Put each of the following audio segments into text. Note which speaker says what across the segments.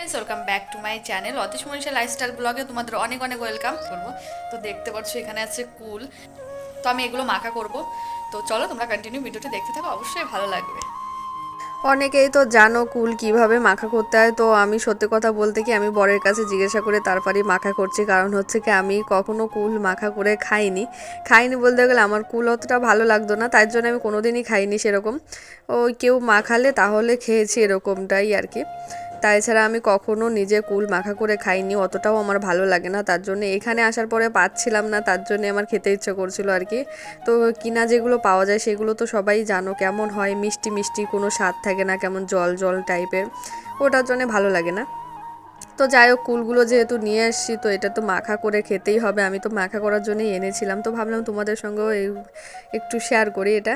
Speaker 1: Friends welcome back to my channel Atish Manisha lifestyle ব্লগে তোমাদের অনেক অনেক ওয়েলকাম করব। তো দেখতে পাচ্ছ, এখানে আছে কুল। তো আমি এগুলো মাখা করব। তো চলো, তোমরা কন্টিনিউ ভিডিওটা দেখতে থাকো, অবশ্যই ভালো লাগবে।
Speaker 2: অনেকেই তো জানো কুল কীভাবে মাখা করতে হয়। তো আমি সত্যি কথা বলতে কি, আমি বরের কাছে জিজ্ঞাসা করে তারপরেই মাখা করছি। কারণ হচ্ছে কি, আমি কখনো কুল মাখা করে খাইনি। খাইনি বলতে গেলে আমার কুল অতটা ভালো লাগতো না, তাই জন্য আমি কোনোদিনই খাইনি সেরকম। ওই কেউ মাখালে তাহলে খেয়েছি এরকমটাই আর কি। তাই ছাড়া আমি কখনো নিজে কুল মাখা করে খাইনি, অতটাও আমার ভালো লাগে না। তার জন্য এখানে আসার পরে পাচ্ছিলাম না, তার জন্য আমার খেতে ইচ্ছে করছিল আর কি। তো কিনা যেগুলো পাওয়া যায় সেগুলো তো সবাই জানো কেমন হয়, মিষ্টি মিষ্টি কোনো স্বাদ থাকে না, কেমন জল জল টাইপের ওটার জন্য ভালো লাগে না। তো যাই হোক, কুলগুলো যেহেতু নিয়ে এসেছি তো এটা তো মাখা করে খেতেই হবে। আমি তো মাখা করার জন্যই এনেছিলাম। তো ভাবলাম তোমাদের সঙ্গেও একটু শেয়ার করি এটা।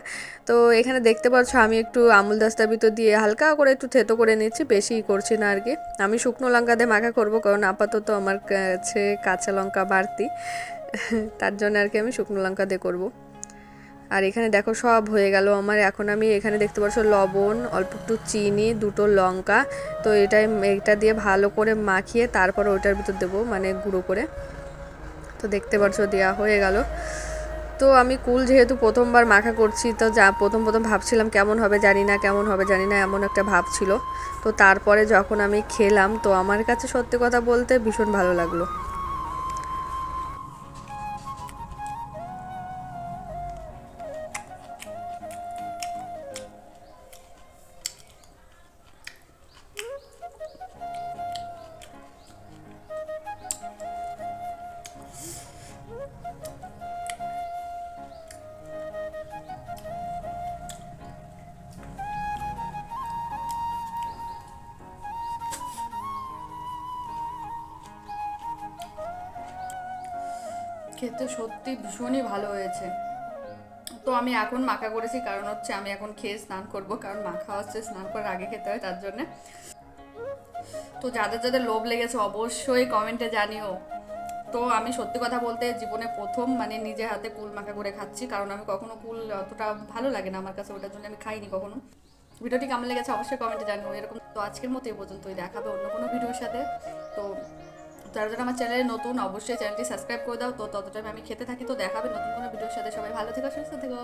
Speaker 2: তো এখানে দেখতে পাচ্ছ, আমি একটু আমুল দাস্তা ভিতর দিয়ে হালকা করে একটু থেতো করে নিচ্ছি বেশি করছি না আর কি। আমি শুকনো লঙ্কা দিয়ে মাখা করব, কারণ আপাতত আমার কাছে কাঁচা লঙ্কা বাড়তি। তার জন্য আর কি আমি শুকনো লঙ্কা দিয়ে করব। আর এখানে দেখো সব হয়ে গেল আমার। এখন আমি এখানে দেখতে পাচ্ছ লবণ, অল্প একটু চিনি, দুটো লঙ্কা। তো এটাই এটা দিয়ে ভালো করে মাখিয়ে তারপর ওইটার ভিতর দেবো মানে গুঁড়ো করে। তো দেখতে পাচ্ছ দেওয়া হয়ে গেল। তো আমি কুল যেহেতু প্রথমবার মাখা করছি, তো যা প্রথম প্রথম ভাবছিলাম কেমন হবে জানি না, কেমন হবে জানি না, এমন একটা ভাব ছিল। তো তারপরে যখন আমি খেলাম, তো আমার কাছে সত্যি কথা বলতে ভীষণ ভালো লাগল।
Speaker 1: খেতে সত্যি ভীষণই ভালো হয়েছে। তো আমি এখন মাখা করেছি, কারণ হচ্ছে আমি এখন খেয়ে স্নান করব, কারণ মাখা হচ্ছে, স্নান করার আগে খেতে হয়, তার জন্যে। তো যাদের যাদের লোভ লেগেছে, অবশ্যই কমেন্টে জানিও। তো আমি সত্যি কথা বলতে জীবনে প্রথম মানে নিজে হাতে কুল মাখা করে খাচ্ছি, কারণ আমি কখনো কুল অতটা ভালো লাগে না আমার কাছে, ওটার জন্য আমি খাইনি কখনো। ভিডিওটি কেমন লেগেছে, অবশ্যই কমেন্টে জানিও। এরকম তো আজকের মতো এই পর্যন্তই, দেখাবে অন্য কোনো ভিডিওর সাথে। তো যারা যারা আমার চ্যানেলে নতুন, অবশ্যই চ্যানেলটি সাবস্ক্রাইব করে দাও। তো ততটাই আমি খেতে থাকি, তো দেখাবে নতুন কোনো ভিডিওর সাথে। সবাই ভালো থেকো, সুস্থ থেকো।